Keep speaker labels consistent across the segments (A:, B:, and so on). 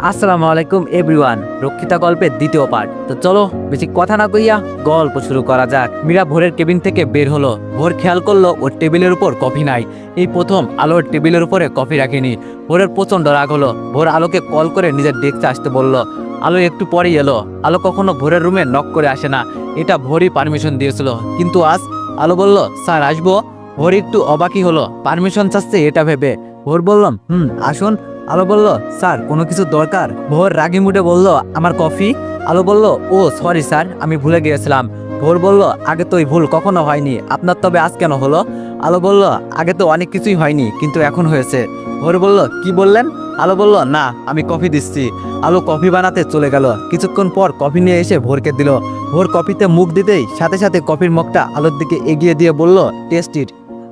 A: আসসালামু আলাইকুম এভরিওয়ান রক্ষিতা গল্পের দ্বিতীয় পার্ট। তো চলো, বেশি কথা না কইয়া গল্প শুরু করা যাক। মীরা ভোরের কেবিন থেকে বের হলো। ভোর খেয়াল করল, ওর টেবিলের উপর কফি নাই। এই প্রথম আলোর টেবিলের উপরে কফি রাখেনি। ভোরের প্রচণ্ড রাগ হলো। ভোর আলোকে কল করে নিজের ডেস্কে আসতে বলল। আলো একটু পরেই এলো। আলো কখনো ভোরের রুমে নক করে আসে না। এটা ভোরই পারমিশন দিয়েছিল। কিন্তু আজ আলো বলল, স্যার, আসব? ভোর একটু অবাকই হলো। পারমিশন চাচ্ছে এটা ভেবে। ভোর বললাম, হুম, আসুন। আলো বলল, স্যার, কোনো কিছু দরকার? ভোর রাগি মুডে বলল, আমার কফি? আলো বলল, ও, সরি স্যার, আমি ভুলে গিয়েছিলাম। ভোর বলল, আগে তো এই ভুল কখনো হয়নি, আপনার তবে আজ কেন হলো? আলো বলল, আগে তো অনেক কিছুই হয়নি, কিন্তু এখন হয়েছে। ভোর বলল, কি বললেন? আলো বলল, না, আমি কফি দিচ্ছি। আলো কফি বানাতে চলে গেল। কিছুক্ষণ পর কফি নিয়ে এসে ভোরকে দিল। ভোর কফিতে মুখ দিতেই সাথে সাথে কফির মগটা আলোর দিকে এগিয়ে দিয়ে বলল টেস্টিড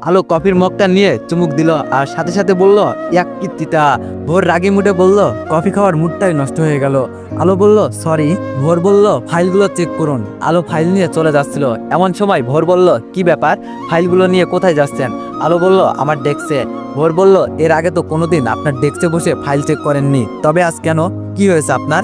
A: আলো কফির মগটা নিয়ে চুমুক দিল আর সাথে সাথে বলল এক কীর্তিতা। ভোর রাগি মুডে বলল, কফি খাওয়ার মুডটাই নষ্ট হয়ে গেল। আলো বলল, সরি। ভোর বলল, ফাইলগুলো চেক করুন। আলো ফাইল নিয়ে চলে যাচ্ছিল। এমন সময় ভোর বলল, কি ব্যাপার? ফাইলগুলো নিয়ে কোথায় যাচ্ছেন? আলো বলল, আমার ডেস্কে। ভোর বলল, এর আগে তো কোনোদিন আপনার ডেস্কে বসে ফাইল চেক করেননি। তবে আজ কেন? কি হয়েছে আপনার?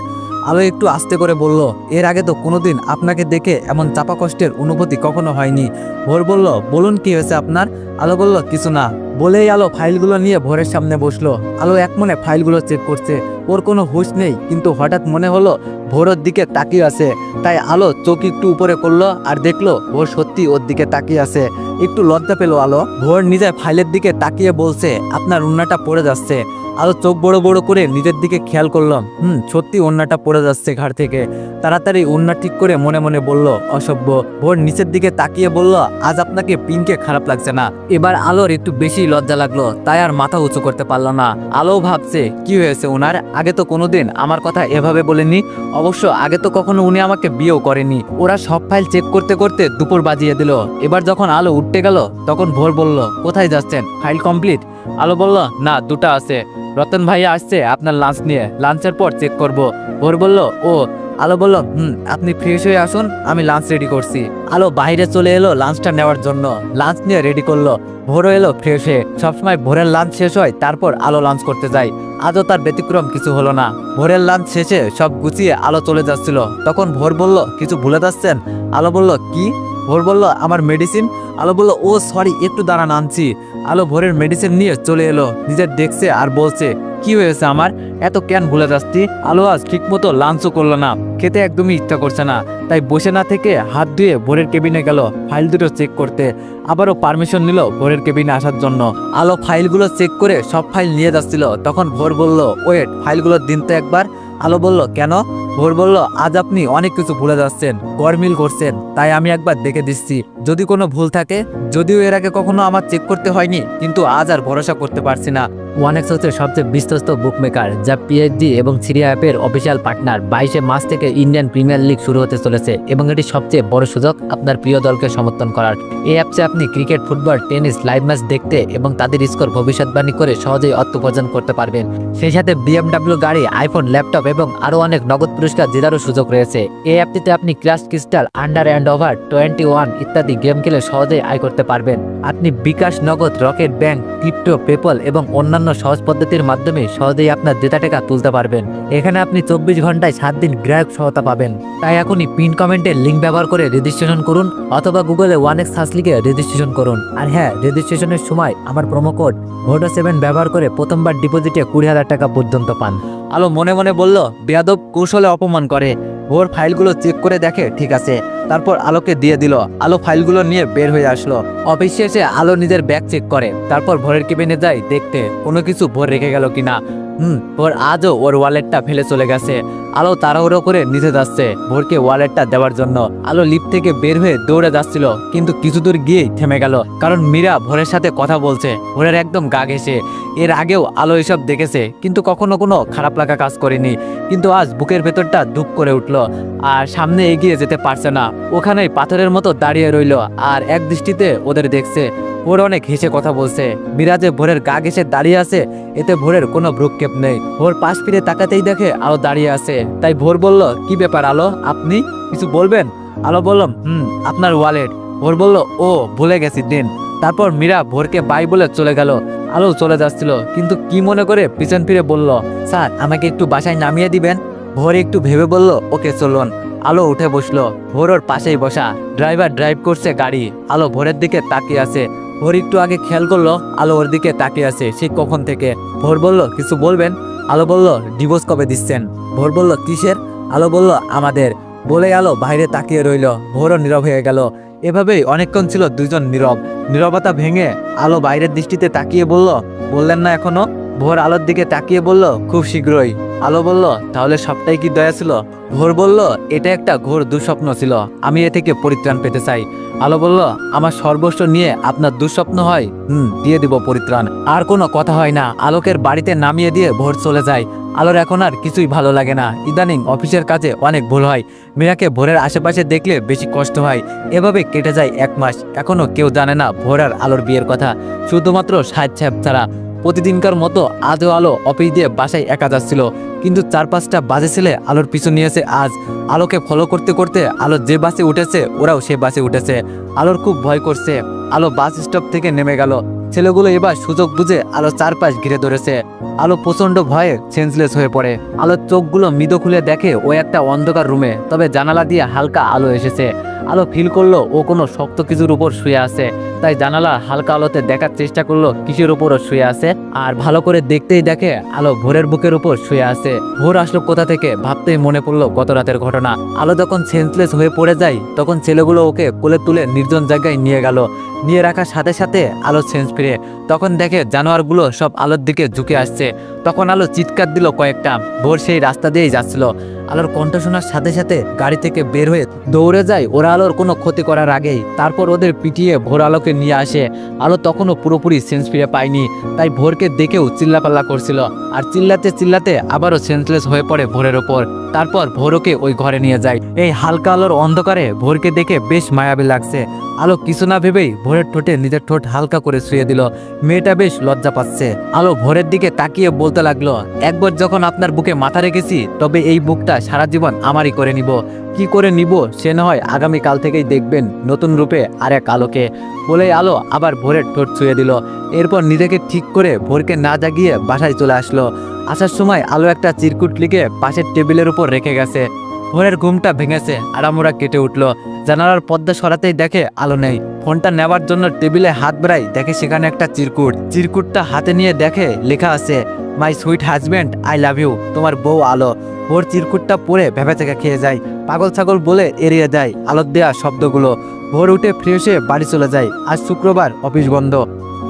A: আলো একটু আস্তে করে বলল, এর আগে তো কোনোদিন আপনাকে দেখে এমন চাপা কষ্টের অনুভূতি কখনো হয়নি। ভোর বলল, বলুন কি হয়েছে আপনার? আলো বলল, কিছু না। বলেই আলো ফাইলগুলো নিয়ে ভোরের সামনে বসল। আলো এক মনে ফাইলগুলো চেক করছে। ওর কোনো হুশ নেই, কিন্তু হঠাৎ মনে হলো ভোরের দিকে তাকিয়ে আছে। তাই আলো চোখ একটু উপরে করল আর দেখল ভোর সত্যি ওর দিকে তাকিয়ে আছে। একটু লজ্জা পেল আলো। ভোর নিজের ফাইলের দিকে তাকিয়ে বলছে, আপনার উন্নাটা পড়ে যাচ্ছে। আলো চোখ বড় বড় করে নিজের দিকে খেয়াল করলাম হুম, সত্যি ওন্নাটা পড়ে যাচ্ছে ঘাড় থেকে। তাড়াতাড়ি ওন্না ঠিক করে মনে মনে বলল, অসভ্য। ভোর নিচের দিকে তাকিয়ে বলল, আজ আপনাকে পিঙ্কে খারাপ লাগছে না। এবার আলোর একটু বেশি লজ্জা লাগল, তাই আর মাথা উঁচু করতে পারল না। আলো ভাবছে, কি হয়েছে ওনার আগে তো কোনোদিন আমার কথা এভাবে বলেনি। অবশ্য আগে তো কখনো উনি আমাকে বিয়েও করেনি। ওরা সব ফাইল চেক করতে করতে দুপুর বাজিয়ে দিল। এবার যখন আলো উঠতে গেল, তখন ভোর বলল, কোথায় যাচ্ছেন? File complete? আলো বলল, না, দুটা আছে। রতন ভাইয়া আসছে আপনার লাঞ্চ নিয়ে। লাঞ্চের পর চেক করব। ভোর বলল, ও। আলো বলল, হুম, আপনি ফ্রেশ হয়ে আসুন, আমি লাঞ্চ রেডি করছি। আলো বাইরে চলে এলো লাঞ্চটা নেওয়ার জন্য। লাঞ্চ নিয়ে রেডি করল। ভোরও এলো ফ্রেশ হয়ে। সবসময় ভোরের লাঞ্চ শেষ হয়, তারপর আলো লাঞ্চ করতে যায় আজও তার ব্যতিক্রম কিছু হলো না। ভোরের লাঞ্চ শেষে সব গুছিয়ে আলো চলে যাচ্ছিল। তখন ভোর বলল, কিছু ভুলে যাচ্ছেন? আলো বলল, কি? ভোর বলল, আমার মেডিসিন আলো বলল, ও সরি একটু দাঁড়ান আনছি। আলো ভোরের মেডিসিন নিয়ে চলে এলো, নিজের দেখছে আর বলছে কি হয়েছে আমার? এত কেন ভুলে যাচ্ছি? আলো আজ ঠিক মতো লাঞ্চও করল না। খেতে একদমই ইচ্ছা করছে না। তাই বসে না থেকে হাত ধুয়ে ভোরের কেবিনে গেল ফাইল দুটো চেক করতে। আবারও পারমিশন নিল ভোরের কেবিনে আসার জন্য। আলো ফাইলগুলো চেক করে সব ফাইল নিয়ে যাচ্ছিল। তখন ভোর বলল, ওয়েট, ফাইলগুলো দিন তো একবার। আলো বলল, কেন? ভোর বলল, আজ আপনি অনেক কিছু ভুলে যাচ্ছেন, গরমিল করছেন, তাই আমি একবার দেখে দিচ্ছি। যদি কোনো ভুল থাকে, যদিও এর আগে কখনো আমার চেক করতে হয়নি, কিন্তু আজ আর ভরসা করতে পারছি না। ওয়ানেক্স হচ্ছে সবচেয়ে বিশ্বস্ত বুকমেকার যা পিএইচডি এবং সিরিয়া অ্যাপের অফিসিয়াল পার্টনার বাইশে মাস থেকে ইন্ডিয়ান প্রিমিয়ার লিগ শুরু হতে চলেছে এবং এটি সবচেয়ে বড় সুযোগ আপনার প্রিয় দলকে সমর্থন করার। এই অ্যাপসে আপনি cricket football tennis live match দেখতে এবং তাদের স্কোর ভবিষ্যৎবাণী করে সহজেই অর্থ উপার্জন করতে পারবেন। সেই সাথে বিএমডাব্লিউ গাড়ি আইফোন ল্যাপটপ এবং আরও অনেক নগদ পুরস্কার জেতারও সুযোগ রয়েছে। এই অ্যাপটিতে আপনি crash crystal under and over twenty one ইত্যাদি গেম খেলে সহজেই আয় করতে পারবেন। আপনি বিকাশ নগদ রকেট ব্যাংক ক্রিপ্টো পেপল এবং অন্যান্য সহজ পদ্ধতির মাধ্যমে সহজেই আপনার ডেটা টাকা তুলতে পারবেন। এখানে আপনি চব্বিশ ঘন্টায় সাত দিন গ্রাহক সহায়তা পাবেন। তাই এখনই পিন কমেন্টের লিঙ্ক ব্যবহার করে রেজিস্ট্রেশন করুন অথবা গুগলে ওয়ান এক্স সার্চ লিখে রেজিস্ট্রেশন করুন। আর হ্যাঁ রেজিস্ট্রেশনের সময় আমার প্রোমো কোড ভোটো সেভেন ব্যবহার করে প্রথমবার ডিপোজিটে কুড়ি হাজার টাকা পর্যন্ত পান। আলো মনে মনে বলল, বেয়াদব কৌশলে অপমান করে। ভোর ফাইলগুলো চেক করে দেখে ঠিক আছে। তারপর আলোকে দিয়ে দিল। আলো ফাইলগুলো নিয়ে বের হয়ে আসলো। অফিসে এসে আলো নিজের ব্যাগ চেক করে। তারপর ভোরের কেবিনে যায় দেখতে কোনো কিছু ভোর রেখে গেল কিনা। হুম, ভোর আজও ওর ওয়ালেটটা ফেলে চলে গেছে। আলো তাড়াহুড়ো করে নিচে যাচ্ছে ভোরকে ওয়ালেটটা দেওয়ার জন্য। আলো লিফট থেকে বের হয়ে দৌড়ে যাচ্ছিল, কিন্তু কিছু দূর গিয়েই থেমে গেল। কারণ মীরা ভোরের সাথে কথা বলছে, ভোরের একদম গা ঘেসে এর আগেও আলো এসব দেখেছে, কিন্তু কখনো কোনো খারাপ লাগা কাজ করেনি। কিন্তু আজ বুকের ভেতরটা ধুপ করে উঠল, আর সামনে এগিয়ে যেতে পারছে না। ওখানেই পাথরের মতো দাঁড়িয়ে রইল আর এক দৃষ্টিতে ওদের দেখছে। ওর অনেক হেসে কথা বলছে। মিরাজে ভোরের গা ঘেসে দাঁড়িয়ে আছে, এতে ভোরের কোনো ভ্রুক্ষেপ নেই। ভোর পাশ ফিরে তাকাতেই দেখে আলো দাঁড়িয়ে আছে। তাই ভোর বলল, কি ব্যাপার আলো, আপনি কিছু বলবেন? আলো বললাম হুম, আপনার ওয়ালেট। ভোর বলল, ও, ভুলে গেছি দিন। তারপর মীরা ভোরকে বাই বলে চলে গেল। আলো চলে যাচ্ছিল, কিন্তু কি মনে করে পিছন ফিরে বলল, স্যার, আমাকে একটু বাসায় নামিয়ে দিবেন? ভোর একটু ভেবে বলল, ওকে, চলুন। আলো উঠে বসল। ভোর ওর পাশেই বসা। ড্রাইভার ড্রাইভ করছে গাড়ি। আলো ভোরের দিকে তাকিয়ে আছে। ভোর একটু আগে খেয়াল করল, আলো ওর দিকে তাকিয়ে আছে। সে কখন থেকে? ভোর বলল, কিছু বলবেন? আলো বলল ডিভোর্স কবে দিচ্ছেন? ভোর বলল, কিসের? আলো বলল, আমাদের। বলে আলো বাইরে তাকিয়ে রইল। ভোরও নীরব হয়ে গেল। এভাবেই অনেকক্ষণ ছিল দুজন নীরব। নীরবতা ভেঙে আলো বাইরের দৃষ্টিতে তাকিয়ে বলল, বললেন না এখনও? ভোর আলোর দিকে তাকিয়ে বলল, খুব শীঘ্রই। আলো বলল, তাহলে সবটাই কি দয়া ছিল? ভোর বলল, এটা একটা ঘোর দুঃস্বপ্ন ছিল। আমি এ থেকে পরিত্রাণ পেতে চাই। আলো বলল, আমার সর্বস্ব নিয়ে আপনার দুঃস্বপ্ন হয়? হুম, দিয়ে দিব পরিত্রাণ। আর কোনো কথা হয় না। আলোকের বাড়িতে নামিয়ে দিয়ে ভোর চলে যায়। আলোর এখন আর কিছুই ভালো লাগে না। ইদানিং অফিসের কাজে অনেক ভুল হয়। মীরাকে ভোরের আশেপাশে দেখলে বেশি কষ্ট হয়। এভাবে কেটে যায় এক মাস। এখনও কেউ জানে না ভোর আর আলোর বিয়ের কথা। শুধুমাত্র সাহেব ছাড়া। প্রতিদিনকার মতো আজও আলো অফিস দিয়ে বাসায় একা যাচ্ছিল। কিন্তু চার পাঁচটা বাজে ছেলে আলোর পিছু নিয়েছে আজ আলোকে ফলো করতে করতে আলো যে বাসে উঠেছে, ওরাও সে বাসে উঠেছে। আলোর খুব ভয় করছে। আলো বাস স্টপ থেকে নেমে গেল। ছেলেগুলো এবার সুযোগ বুঝে আলো চারপাশ ঘিরে ধরেছে। আলো প্রচণ্ড ভয়ে সেন্সলেস হয়ে পড়ে। আলোর চোখগুলো মৃদ খুলে দেখে ও একটা অন্ধকার রুমে তবে জানালা দিয়ে হালকা আলো এসেছে। আলো ফিল করল ও কোনো শক্ত কিছুর উপর শুয়ে আছে। তাই জানালা হালকা আলোতে দেখার চেষ্টা করল কিসের উপরও শুয়ে আছে। আর ভালো করে দেখতেই দেখে আলো ভোরের বুকের উপর শুয়ে আছে। ভোর আসলো কোথা থেকে ভাবতেই মনে পড়ল গত রাতের ঘটনা। আলো যখন সেন্সলেস হয়ে পড়ে যায়, তখন ছেলেগুলো ওকে কোলে তুলে নির্জন জায়গায় নিয়ে গেল। নিয়ে রাখার সাথে সাথে আলো সেন্স ফিরে। তখন দেখে জানোয়ারগুলো সব আলোর দিকে ঝুঁকে আসছে। তখন আলো চিৎকার দিল কয়েকটা। ভোর সেই রাস্তা দিয়েই যাচ্ছিল। আলোর কণ্ঠ শোনার সাথে সাথে গাড়ি থেকে বের হয়ে দৌড়ে যায়। ওরা আলোর কোনো ক্ষতি করার আগেই তারপর ওদের পিটিয়ে ভোর আলোকে নিয়ে আসে। আলো তখনও পুরোপুরি সেন্স ফিরে পায়নি, তাই ভোরকে দেখেও চিল্লাপাল্লা করছিল। আর চিল্লাতে চিল্লাতে আবারও সেন্সলেস হয়ে পড়ে ভোরের ওপর। তারপর ভোরকে ওই ঘরে নিয়ে যায়। এই হালকা আলোর অন্ধকারে ভোরকে দেখে বেশ মায়াবী লাগছে। আলো কিছু না ভেবেই ভোরের ঠোঁটে নিজের ঠোঁট হালকা করে শুয়ে দিল। মেয়েটা বেশ লজ্জা পাচ্ছে। আলো ভোরের দিকে তাকিয়ে বলতে লাগল, একবার যখন আপনার বুকে মাথা রেখেছি, তবে এই বুকটা সারা জীবন আমারই করে নিব। কি করে নিব সে না হয় আগামী কাল থেকেই দেখবেন নতুন রূপে আর এক আলোকে। বলে আলো আবার ভোরের ঠোঁট ছুঁয়ে দিল। এরপর নিজেকে ঠিক করে ভোরকে না জাগিয়ে বাসায় চলে আসলো। আসার সময় আলো একটা চিরকুট লিখে পাশের টেবিলের উপর রেখে গেছে। ভোরের ঘুমটা ভেঙেছে, আরামোরা কেটে উঠল। জানালার পর্দা সরাতেই দেখে আলো নেই। ফোনটা নেওয়ার জন্য টেবিলে হাত বেড়াই দেখে সেখানে একটা চিরকুট। চিরকুটটা হাতে নিয়ে দেখে লেখা আছে my sweet husband I love you তোমার বউ আলো। ভোর চিরকুটটা পরে ভেবে থেকে খেয়ে যায়। পাগল ছাগল বলে এড়িয়ে যায় আলোর দেয়া শব্দগুলো। ভোর উঠে ফ্রেশ বাড়ি চলে যায়। আজ শুক্রবার অফিস বন্ধ।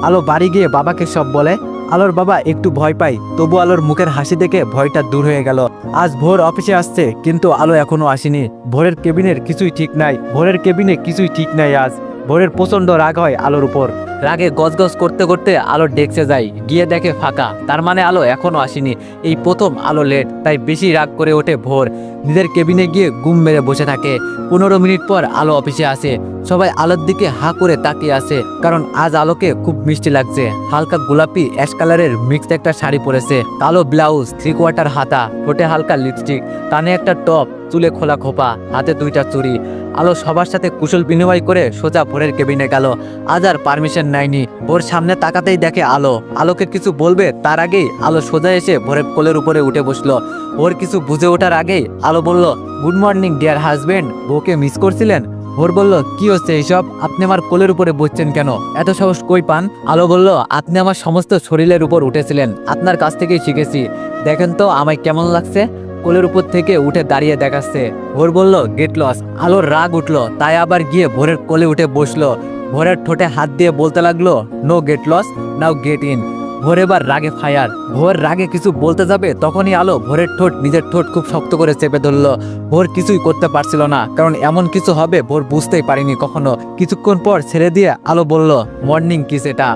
A: আলো বাড়ি গিয়ে বাবাকে সব বলে, আলোর বাবা একটু ভয় পায়, তবু আলোর মুখের হাসি দেখে ভয়টা দূর হয়ে গেল। আজ ভোর অফিসে আসছে, কিন্তু আলো এখনও আসেনি। ভোরের কেবিনের কিছুই ঠিক নাই। ভোরের কেবিনে কিছুই ঠিক নাই আজ। ভোরের প্রচণ্ড রাগ হয় আলোর উপর। রাগে গজগজ করতে করতে আলো ডেস্কে যায়, গিয়ে দেখে ফাঁকা। তার মানে আলো এখনও আসেনি, এই প্রথম আলো লেট, তাই বেশি রাগ করে ওঠে ভোর। নিজের কেবিনে গিয়ে গুম মেরে বসে থাকে। পনেরো মিনিট পর আলো অফিসে আসে। সবাই আলোর দিকে হা করে তাকিয়ে আসে কারণ আজ আলোকে খুব মিষ্টি লাগছে। হালকা গোলাপি অ্যাশ কালারের মিক্সড একটা শাড়ি পরেছে। কালো ব্লাউজ, থ্রি কোয়ার্টার হাতা, ঠোঁটে হালকা লিপস্টিক, কানে একটা টপ, চুলে খোলা খোপা, হাতে দুইটা চুড়ি। আলো সবার সাথে কুশল বিনিময় করে সোজা ভোরের কেবিনে গেল। আজ আর পারমিশন নেয়নি। ভোর সামনে তাকাতেই দেখে আলো। আলোকে কিছু বলবে, তার আগেই আলো সোজা এসে ভোরের কোলের উপরে উঠে বসল। ভোর কিছু বুঝে ওঠার আগেই আলো বলল, গুড মর্নিং, ডিয়ার হাজবেন্ড, বউকে মিস করছিলেন? ভোর বলল, কি হচ্ছে এইসব? আপনি আমার কোলের উপরে বসছেন কেন? এত সাহস কই পান? আলো বলল, আপনি আমার সমস্ত শরীরের উপর উঠেছিলেন। আপনার কাছ থেকেই শিখেছি। দেখেন তো, আমায় কেমন লাগছে? কোলের উপর থেকে উঠে দাঁড়িয়ে দেখাচ্ছে। ভোর বলল, গেট লস। আলোর রাগ উঠল, তাই আবার গিয়ে ভোরের কোলে উঠে বসল। ভোরের ঠোঁটে হাত দিয়ে বলতে লাগল no get lost now get in Bhor এবার রাগে ফায়ার। ভোর রাগে কিছু বলতে যাবে, তখনই আলো ভোরের ঠোঁট নিজের ঠোঁট খুব শক্ত করে চেপে ধরলো। ভোর কিছুই করতে পারছিল না, কারণ এমন কিছু হবে ভোর বুঝতেই পারিনি কখনো। কিছুক্ষণ পর ছেড়ে দিয়ে আলো বলল মর্নিং কিস এটা?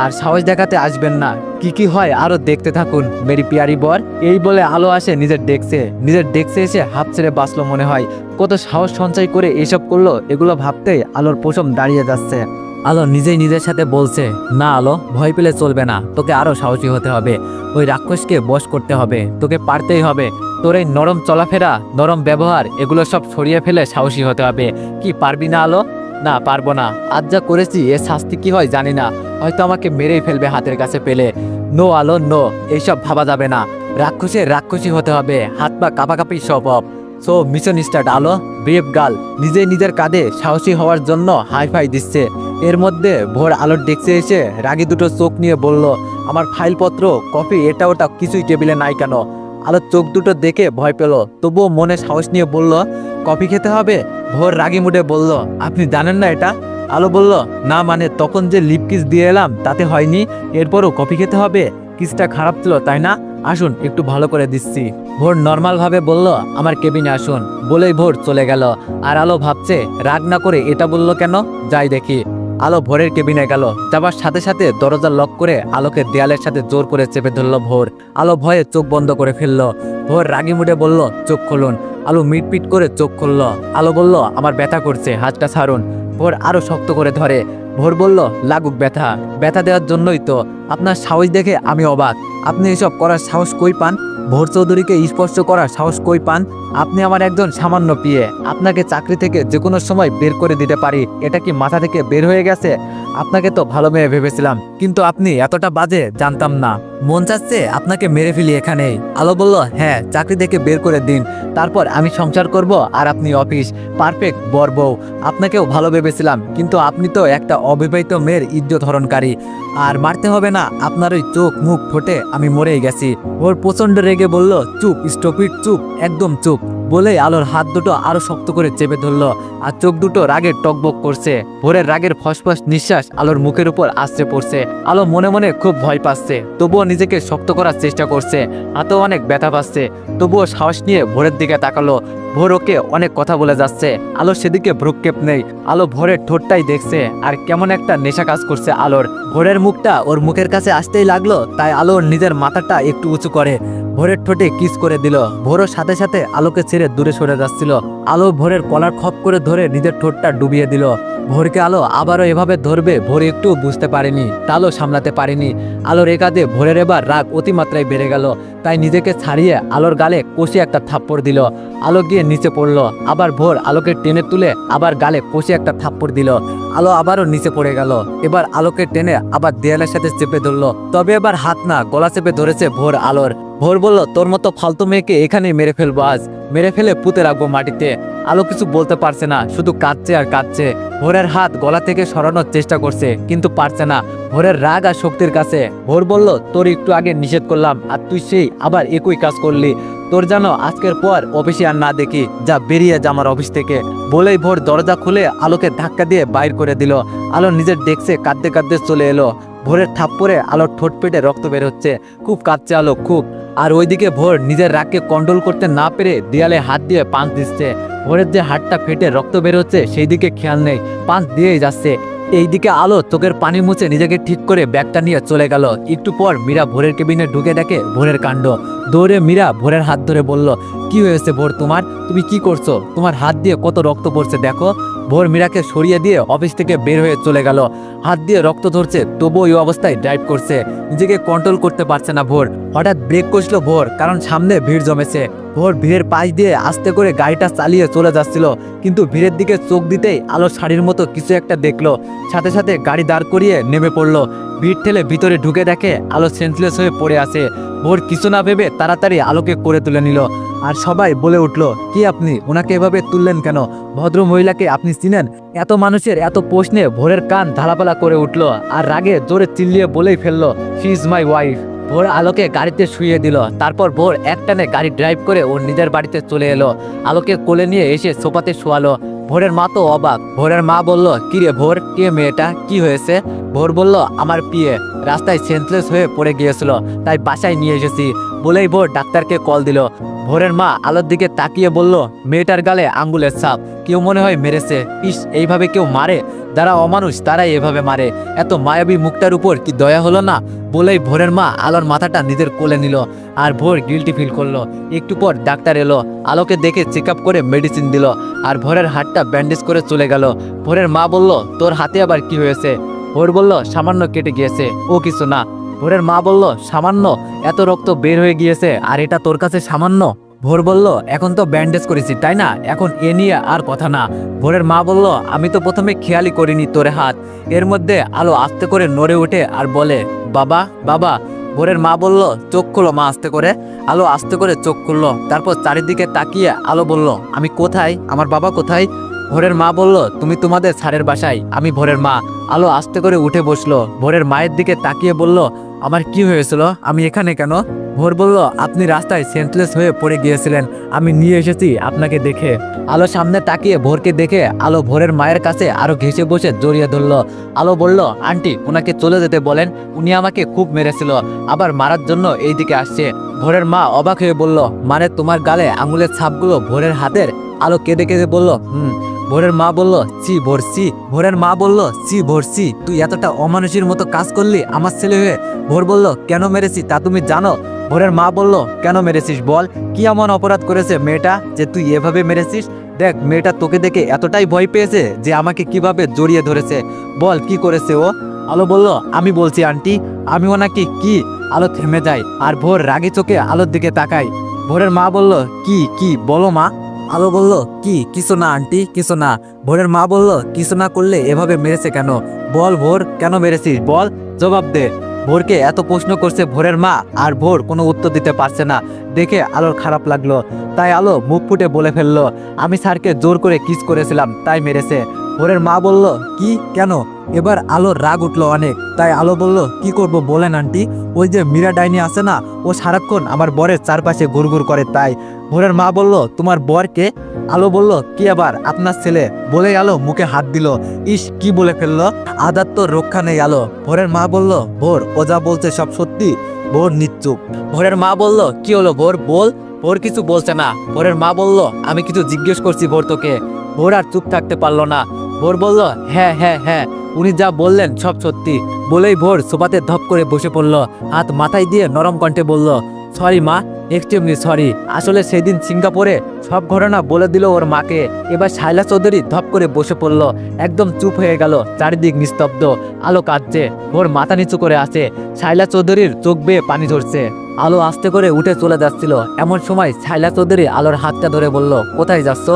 A: আর সাহস দেখাতে আসবেন না। কি কি হয় আরও দেখতে থাকুন। মেরি পিয়ারি বর, এই বলে আলো আসে নিজের ডেস্কে। নিজের ডেস্কে এসে হাত ছেড়ে বাঁচলো মনে হয়। কত সাহস সঞ্চয় করে এসব করল, এগুলো ভাবতেই আলোর পোষম দাঁড়িয়ে যাচ্ছে। আলো নিজেই নিজের সাথে বলছে, না আলো, ভয় পেলে চলবে না, তোকে আরও সাহসী হতে হবে। ওই রাক্ষসকে বশ করতে হবে, তোকে পারতেই হবে। তোর এই নরম চলাফেরা, নরম ব্যবহার, এগুলো সব সরিয়ে ফেলে সাহসী হতে হবে। কি পারবি না আলো? না, পারব না। আজ যা করেছি এর শাস্তি কি হয় জানি না। হয়তো আমাকে মেরেই ফেলবে হাতের কাছে পেলে। নো আলো, নো, এইসব ভাবা যাবে না। রাক্ষসের রাক্ষসী হতে হবে, হাত পা কাঁপাকাঁপি স্বভাব so mission start, Alo, brave girl নিজে নিজের কাঁধে সাহসী হওয়ার জন্য হাই ফাই দিচ্ছে। এর মধ্যে ভোর আলোর ডেস্কে এসে রাগি দুটো চোখ নিয়ে বলল, আমার ফাইলপত্র কফি এটা ওটা কিছুই টেবিলে নাই কেন? আলোর চোখ দুটো দেখে ভয় পেল, তবুও মনে সাহস নিয়ে বলল কফি খেতে হবে? ভোর রাগি মুডে বলল, আপনি জানেন না এটা? আলো বলল, না মানে তখন যে লিপকিস দিয়ে এলাম, তাতে হয়নি, এরপরও কফি খেতে হবে? কিসটা খারাপ ছিল তাই না? আসুন, একটু ভালো করে দিচ্ছি। ভোর নর্মাল ভাবে বলল, আমার কেবিনে আসুন। বলেই ভোর চলে গেল। আর আলো ভাবছে, রাগ না করে এটা বলল কেন? যাই দেখি। আলো ভোরের কেবিনে গেল। যাবার সাথে সাথে দরজা লক করে আলোকে দেয়ালের সাথে জোর করে চেপে ধরল ভোর। আলো ভয়ে চোখ বন্ধ করে ফেলল। ভোর রাগি মুডে বলল, চোখ খুলুন। আলো মিটপিট করে চোখ খুলল। আলো বলল, আমার ব্যথা করছে, হাতটা ছাড়ুন। ভোর আরও শক্ত করে ধরে। ভোর বলল, লাগুক ব্যথা ব্যথা দেওয়ার জন্যই তো। আপনার সাহস দেখে আমি অবাক। আপনি এসব করার সাহস কই পান? ভোর চৌধুরীকে স্পর্শ করার সাহস কই পান? আপনি আমার একজন সামান্য পিয়ে। আপনাকে চাকরি থেকে যে কোনো সময় বের করে দিতে পারি। এটা কি মাথা থেকে বের হয়ে গেছে? আপনাকে তো ভালো মেয়ে ভেবেছিলাম, কিন্তু আপনি এতটা বাজে জানতাম না। মন চাচ্ছে আপনাকে মেরে ফেলি এখানেই। আলো বলল হ্যাঁ চাকরি দেখে বের করে দিন। তারপর আমি সংসার করব আর আপনি অফিস। পারফেক্ট বর বউ। আপনাকেও ভালো ভেবেছিলাম, কিন্তু আপনি তো একটা অবিবাহিত মেয়ের ইজ্জত হরণকারী। আর মারতে হবে না, আপনার ওই চোখ মুখ ফোটে আমি মরেই গেছি। ওর প্রচণ্ড রেগে বলল, চুপ স্টপিট চুপ, একদম চুপ। বলেই আলোর হাত দুটো আরও শক্ত করে চেপে ধরলো, আর চোখ দুটো রাগে টকবক করছে। ভোরের রাগের ফসফস নিঃশ্বাস আলোর মুখের উপর আসছে পড়ছে। আলো মনে মনে খুব ভয় পাচ্ছে, তবুও নিজেকে শক্ত করার চেষ্টা করছে, হাতেও অনেক ব্যথা পাচ্ছে, তবুও সাহস নিয়ে ভোরের দিকে তাকালো ভোর ওকে অনেক কথা বলে যাচ্ছে। আলো সেদিকে ভ্রুক্ষেপ নেই। আলো ভোরের ঠোঁটটাই দেখছে। আর কেমন একটা নেশা কাজ করছে আলোর। ভোরের মুখটা ওর মুখের কাছে আসতেই লাগল, তাই আলো নিজের মাথাটা একটু উঁচু করে। ভোরের ঠোঁটে কিস করে দিল। ভোরও সাথে সাথে আলোকে ছেড়ে দূরে সরে যাচ্ছিল। আলো ভোরের কলার খপ করে ধরে নিজের ঠোঁটটা ডুবিয়ে দিল। ভোরকে আলো আবারও এভাবে ধরবে, ভোর একটু বুঝতে পারেনি, তালও সামলাতে পারেনি। আলোর একাদে ভোরের এবার রাগ অতিমাত্রায় বেড়ে গেল। তাই নিজেকে ছাড়িয়ে আলোর গালে কষে একটা থাপ্পড় দিল। আলো গিয়ে নিচে পড়ল। আবার ভোর আলোকে টেনে তুলে আবার গালে কষে একটা থাপ্পড় দিল। আলো আবারও নিচে পড়ে গেল। এবার আলোকে টেনে আবার দেয়ালের সাথে চেপে ধরলো। তবে এবার হাত না, গলা চেপে ধরেছে ভোর আলোর। ভোর বলল, তোর মতো ফালতু মেয়েকে এখানেই মেরে ফেলব আজ। মেরে ফেলে পুঁতে রাখব মাটিতে। আলো কিছু বলতে পারছে না, শুধু কাঁদছে আর কাঁদছে। ভোরের হাত গলা থেকে সরানোর চেষ্টা করছে, কিন্তু পারছে না। ভোরের রাগ আর শক্তির কাছে। ভোর বলল, তোর একটু আগে নিষেধ করলাম, আর তুই সেই আবার একই কাজ করলি। তোর যেন আজকের পর অফিসে আর না দেখি। যা বেরিয়ে যা আমার অফিস থেকে। বলেই ভোর দরজা খুলে আলোকে ধাক্কা দিয়ে বাইর করে দিল। আলো নিজের ডেস্কে কাঁদতে কাঁদতে চলে এলো। ভোরের থাপ্পড়ে আলোর ঠোঁট পেটে রক্ত বের হচ্ছে। খুব কাঁদছে আলো, খুব। আর ওইদিকে ভোর নিজের রাগকে কন্ট্রোল করতে না পেরে দেয়ালে হাত দিয়ে পাঁচ দিচ্ছে। ভোরের যে হাতটা ফেটে রক্ত বেরোচ্ছে সেই দিকে খেয়াল নেই। পাঁচ দিয়েই যাচ্ছে। এইদিকে আলো চোখের পানি মুছে নিজেকে ঠিক করে ব্যাগটা নিয়ে চলে গেল। একটু পর মীরা ভোরের কেবিনে ঢুকে দেখে ভোরের কাণ্ড। দৌড়ে মীরা ভোরের হাত ধরে বলল, কি হয়েছে ভোর তোমার? তুমি কি করছ? তোমার হাত দিয়ে কত রক্ত পড়ছে দেখো। ভোর মীরাকে সরিয়ে দিয়ে অফিস থেকে বের হয়ে চলে গেল। হাত দিয়ে রক্ত ধরছে, তবুও এই অবস্থায় ড্রাইভ করছে। নিজেকে কন্ট্রোল করতে পারছে না ভোর। হঠাৎ ব্রেক কষলো ভোর, কারণ সামনে ভিড় জমেছে। ভোর ভিড়ের পাশ দিয়ে আস্তে করে গাড়িটা চালিয়ে চলে যাচ্ছিল, কিন্তু ভিড়ের দিকে চোখ দিতেই আলো শাড়ির মতো কিছু একটা দেখল। সাথে সাথে গাড়ি দাঁড় করিয়ে নেমে পড়ল। ভিড় ঠেলে ভিতরে ঢুকে দেখে আলো সেন্সলেস হয়ে পড়ে আছে। ভোর কিছু না ভেবে তাড়াতাড়ি আলোকে করে তুলে নিল। আর সবাই বলে উঠল, কি আপনি? ওনাকে এভাবে তুললেন কেন? ভদ্র মহিলাকে আপনি চিনেন? এত মানুষের এত প্রশ্নে ভোরের কান ধারাপালা করে উঠল আর রাগে জোরে চিল্লিয়ে বলেই ফেলল শি ইজ মাই ওয়াইফ ভোর আলোকে গাড়িতে শুয়ে দিল, তারপর ভোর একটানে গাড়ি ড্রাইভ করে ওর নিজের বাড়িতে চলে এলো। আলোকে কোলে নিয়ে এসে সোফাতে শোয়ালো। ভোরের মা তো অবাক। ভোরের মা বলল কি রে ভোর? কে মেয়েটা? কি হয়েছে? ভোর বলল, আমার পিয়ে। রাস্তায় সেন্সলেস হয়ে পড়ে গিয়েছিল, তাই বাসায় নিয়ে এসেছি। বলেই ভোর ডাক্তারকে কল দিল। ভোরের মা আলোর দিকে তাকিয়ে বলল, মেয়েটার গালে আঙ্গুলের ছাপ, কেউ মনে হয় মেরেছে। ইস, এইভাবে কেউ মারে? যারা অমানুষ, তারাই এভাবে মারে। এত মায়াবী মুখটার উপর কি দয়া হলো না? বলেই ভোরের মা আলোর মাথাটা নিজের কোলে নিল আর ভোর গিলটি ফিল করল। একটু পর ডাক্তার এলো, আলোকে দেখে চেক করে মেডিসিন দিল আর ভোরের হাতটা ব্যান্ডেজ করে চলে গেল। ভোরের মা বলল, তোর হাতে আবার কি হয়েছে? ভোর বলল, সামান্য কেটে গিয়েছে। ও কিছু না। ভোরের মা বলল, সামান্য? এত রক্ত বের হয়ে গিয়েছে, আর এটা তোর কাছে সামান্য? ভোর বলল, এখন তো ব্যান্ডেজ করেছি, তাই না? এখন এ নিয়ে আর কথা না। ভোরের মা বলল, আমি তো প্রথমে খেয়ালই করিনি তোরে হাত। এর মধ্যে আলো আস্তে করে নড়ে ওঠে আর বলে, বাবা বাবা। ভোরের মা বলল, চোখ খুলো মা আস্তে করে। আলো আস্তে করে চোখ খুললো। তারপর চারিদিকে তাকিয়ে আলো বলল, আমি কোথায়? আমার বাবা কোথায়? ভোরের মা বলল, তুমি তোমাদের স্যারের বাসায়, আমি ভোরের মা। আলো আস্তে করে উঠে বসল। ভোরের মায়ের দিকে তাকিয়ে বলল, আমার কি হয়েছিল? আমি এখানে কেন? ভোর বলল, আপনি রাস্তায় সেন্সলেস হয়ে পড়ে গিয়েছিলেন। আমি নিয়ে এসেছি আপনাকে দেখে। আলো সামনে তাকিয়ে ভোরকে দেখে আলো ভোরের মায়ের কাছে আরও ঘেসে বসে জড়িয়ে ধরলো। আলো বলল, আন্টি ওনাকে চলে যেতে বলেন। উনি আমাকে খুব মেরেছিল, আবার মারার জন্য এই দিকে আসছে। ভোরের মা অবাক হয়ে বলল মানে তোমার গালে আঙুলের ছাপগুলো ভোরের হাতের? আলো কেঁদে কেঁদে বলল, হুম ভোরের মা বলল চি ভোর সি ভোরের মা বলল চি ভরছি। তুই এতটা অমানুষের মতো কাজ করলি আমার ছেলে হয়ে? ভোর বলল, কেন মেরেছি তা তুমি জানো? ভোরের মা বলল, কেন মেরেছিস বল? কি এমন অপরাধ করেছে মেয়েটা যে তুই এভাবে মেরেছিস? দেখ, মেয়েটা তোকে দেখে এতটাই ভয় পেয়েছে যে আমাকে কীভাবে জড়িয়ে ধরেছে। বল, কি করেছে ও? আলো বলল, আমি বলছি, আন্টি আমি ওনাকে কি? আলো থেমে যায়, আর ভোর রাগে চোখে আলোর দিকে তাকায়। ভোরের মা বলল, কি কি? বলো মা। আলো বলল, কি, কিছু না, আন্টি, কিছু না। ভোরের মা বলল, কিছু না করলে এভাবে মেরেছে কেন? বল ভোর, কেন মেরেছিস? বল, জবাব দে। ভোরকে এত প্রশ্ন করছে ভোরের মা, আর ভোর কোনো উত্তর দিতে পারছে না। দেখে আলোর খারাপ লাগল। তাই আলো মুখ ফুটে বলে ফেলল, আমি স্যারকে জোর করে কিস করেছিলাম, তাই মেরেছে। ভোরের মা বলল, কি? কেন? এবার আলোর রাগ উঠল অনেক। তাই আলো বলল, কি করব বলেন, আন্টি? ওই যে মীরা ডাইনি আছে না, ও সারাক্ষণ আমার বরের চারপাশে গুড়গুড় করে তাই। ভোরের মা বলল, তোমার বরকে? আলো বলল, কি আবার? আপনার ছেলে? বলে আলো মুখে হাত দিল। ইস, কি বলে ফেলল? আদার তো রক্ষা নেই আলো। ভোরের মা বলল, ভোর, ও যা বলছে সব সত্যি। ভোর নিশ্চুপ ভোরের মা বলল, কি হলো ভোর? বল। ভোর কিছু বলছে না। ভোরের মা বলল, আমি কিছু জিজ্ঞেস করছি ভোর তোকে। ভোর আর চুপ থাকতে পারল না। ভোর বলল হ্যাঁ হ্যাঁ হ্যাঁ উনি যা বললেন সব সত্যি। বলেই ভোর সোফাতে ধপ করে বসে পড়ল। হাত মাথায় দিয়ে নরম কণ্ঠে বলল, সরি মা এক্সট্রিমলি সরি আসলে সেদিন সিঙ্গাপুরে সব ঘটনা বলে দিল ওর মাকে। এবার শাইলা চৌধুরী ধপ করে বসে পড়ল, একদম চুপ হয়ে গেল, চারিদিক নিস্তব্ধ, আলো কাঁদছে, ওর মাথা নিচু করে আছে শাইলা চৌধুরীর চোখ বেয়ে পানি ধরছে আলো আস্তে করে উঠে চলে যাচ্ছিল, এমন সময় শাইলা চৌধুরী আলোর হাতটা ধরে বলল, কোথায় যাচ্ছ?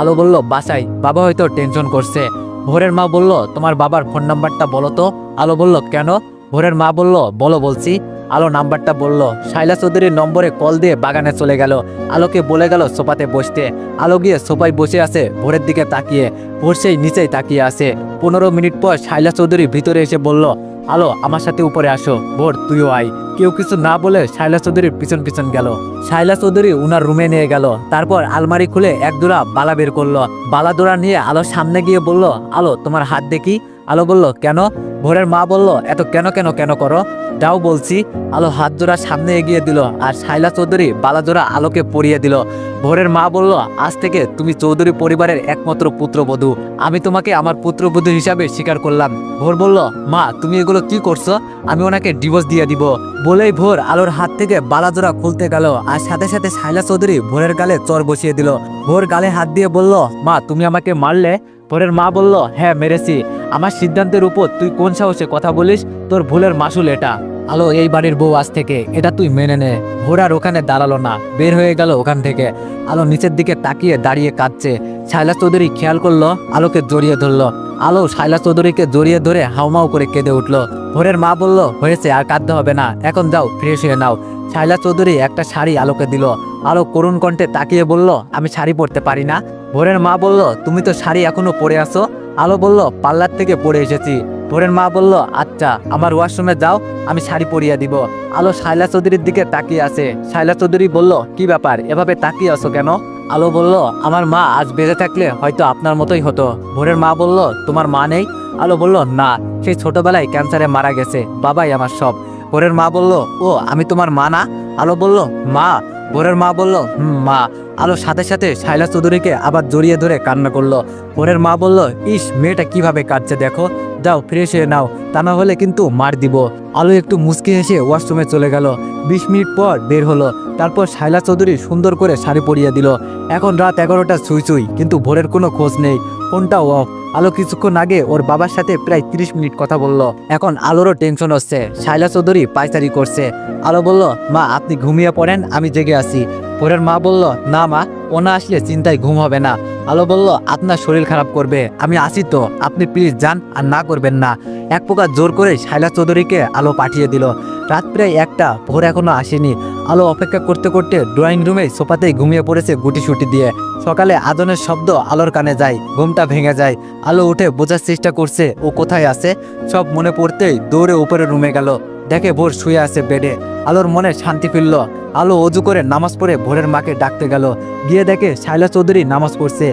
A: আলো বলল, বাসায়, বাবা হয়তো টেনশন করছে। ভোরের মা বলল, তোমার বাবার ফোন নাম্বারটা বলো তো। আলো বলল, কেন? ভোরের মা বলল, বলো বলছি। আলো নাম্বারটা বলল শাইলা চৌধুরীর নম্বরে কল দিয়ে বাগানে চলে গেল। আলোকে বলে গেল সোফাতে বসতে। আলো গিয়ে সোফায় বসে আছে ভোরের দিকে তাকিয়ে। ভোর সেই নিচেই তাকিয়ে আছে। পনেরো মিনিট পর শাইলা চৌধুরী ভিতরে এসে বলল, আলো, আমার সাথে উপরে আসো। ভোর, তুইও আয়। কেউ কিছু না বলে শাইলা চৌধুরীর পিছন পিছন গেল। শাইলা চৌধুরী উনার রুমে নিয়ে গেল। তারপর আলমারি খুলে এক জোড়া বালা বের করল। বালা জোড়া নিয়ে আলো সামনে গিয়ে বলল, আলো, তোমার হাত দেখি। আলো বলল, কেন? ভোরের মা বলল, এত কেন কেন কেন করো? যাও বলছি। আলো হাত জোড়া সামনে এগিয়ে দিল আর শাইলা চৌধুরী বালা জোড়া আলোকে পরিয়ে দিল। ভোরের মা বলল, আজ থেকে তুমি চৌধুরী পরিবারের একমাত্র পুত্রবধূ। আমি তোমাকে আমার পুত্রবধূ হিসাবে স্বীকার করলাম। ভোর বলল, মা, তুমি এগুলো কি করছ? আমি ওনাকে ডিভোর্স দিয়ে দিব। বলেই ভোর আলোর হাত থেকে বালাজোড়া খুলতে গেল আর সাথে সাথে শাইলা চৌধুরী ভোরের গালে চর বসিয়ে দিল। ভোর গালে হাত দিয়ে বলল, মা, তুমি আমাকে মারলে? ভোরের মা বলল হ্যাঁ মেরেছি। আমার সিদ্ধান্তের উপর তুই কোন সাহসে কথা বলিস? তোর ভুলের মাসুল এটা। আলো, এই বাড়ির বউ আজ থেকে, এটা তুই মেনে নে। ভোর আর ওখানে দাঁড়াল না, বের হয়ে গেল ওখান থেকে। আলো নিচের দিকে তাকিয়ে দাঁড়িয়ে কাঁদছে। শাইলা চৌধুরী খেয়াল করল, আলোকে জড়িয়ে ধরলো। আলো শাইলা চৌধুরীকে জড়িয়ে ধরে হাউমাউ করে কেঁদে উঠল। ভোরের মা বলল, হয়েছে, আর কাঁদতে হবে না। এখন যাও, ফ্রেশ হয়ে নাও। শাইলা চৌধুরী একটা শাড়ি আলোকে দিল। আলো করুণ কণ্ঠে তাকিয়ে বলল, আমি শাড়ি পরতে পারি না। ভোরের মা বলল, তুমি তো শাড়ি এখনও পরে আসো আলো বলল, পার্লার থেকে পরে এসেছি। ভোরের মা বলল আচ্ছা আমার ওয়াশরুমে যাও, আমি শাড়ি পরিয়ে দিব। আলো শাইলা চৌধুরীর দিকে তাকিয়ে আছে। শাইলা চৌধুরী বলল, কি ব্যাপার, এভাবে তাকিয়ে আছো কেন? আলো বলল, আমার মা আজ বেঁচে থাকলে হয়তো আপনার মতোই হতো। ভোরের মা বলল, তোমার মা নেই? আলো বলল, না, সেই ছোটবেলায় ক্যান্সারে মারা গেছে, বাবাই আমার সব। ভোরের মা বলল, ও, আমি তোমার মা না? আলো বলল, মা। ভোরের মা বলল, হুম, মা। আলো সাথে সাথে শাইলা চৌধুরীকে আবার জড়িয়ে ধরে কান্না করল। ভোরের মা বলল, ইস, মেয়েটা কীভাবে কাঁদছে দেখো। যাও ফ্রেশ হয়ে নাও। তা না হলে কিন্তু মার দিব। আলো একটু মুচকে এসে ওয়াশরুমে চলে গেল। বিশ মিনিট পর বের হলো। তারপর শাইলা চৌধুরী সুন্দর করে শাড়ি পরিয়ে দিল। এখন রাত এগারোটা ছুঁই ছুঁই, কিন্তু ভোরের কোনো খোঁজ নেই। ফোনটাও অফ আলো কিছুক্ষণ আগে ওর বাবার সাথে প্রায় তিরিশ মিনিট কথা বলল। এখন আলোরও টেনশন হচ্ছে। শাইলা চৌধুরী পাইচারি করছে। আলো বলল, মা, আপনি ঘুমিয়ে পড়েন, আমি জেগে আছি। ভোরের মা বলল, না মা ও না আসলে চিন্তায় ঘুম হবে না। আলো বলল, আপনার শরীর খারাপ করবে। আমি আসি তো, আপনি প্লিজ যান আর না করবেন না। এক প্রকার জোর করে শাইলা চৌধুরীকে আলো পাঠিয়ে দিল। রাত প্রায় একটা, ভোর এখনও আসেনি। আলো অপেক্ষা করতে করতে ড্রয়িং রুমে সোফাতেই ঘুমিয়ে পড়েছে গুটি সুটি দিয়ে। সকালে আদনের শব্দ আলোর কানে যায়, ঘুমটা ভেঙে যায়। আলো উঠে বোঝার চেষ্টা করছে, ও কোথায় আছে? সব মনে পড়তেই দৌড়ে উপরে রুমে গেল। দেখে ভোর শুয়ে আছে বেডে আলোর মনে শান্তি ফিরল। আলো অজু করে নামাজ পড়ে ভোরের মাকে ডাকতে গেল। গিয়ে দেখে শাইলা চৌধুরী নামাজ পড়ছে।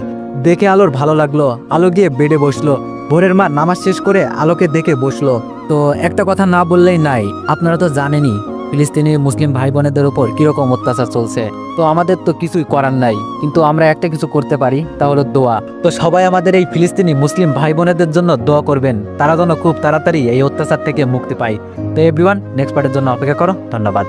A: দেখে আলোর ভালো লাগল। আলো গিয়ে বেডে বসল। ভোরের মা নামাজ শেষ করে আলোকে দেখে বসল। তো একটা কথা না বললেই নাই, আপনারা তো জানেনই, ফিলিস্তিনি মুসলিম ভাই বোনেদের উপর কীরকম অত্যাচার চলছে। তো আমাদের তো কিছুই করার নাই, কিন্তু আমরা একটা কিছু করতে পারি, তা হলো দোয়া। তো সবাই আমাদের এই ফিলিস্তিনি মুসলিম ভাই বোনেদের জন্য দোয়া করবেন। তারা যেন খুব তাড়াতাড়ি এই অত্যাচার থেকে মুক্তি পায়। তো এভরিওয়ান নেক্সট পার্টের জন্য অপেক্ষা করো। ধন্যবাদ।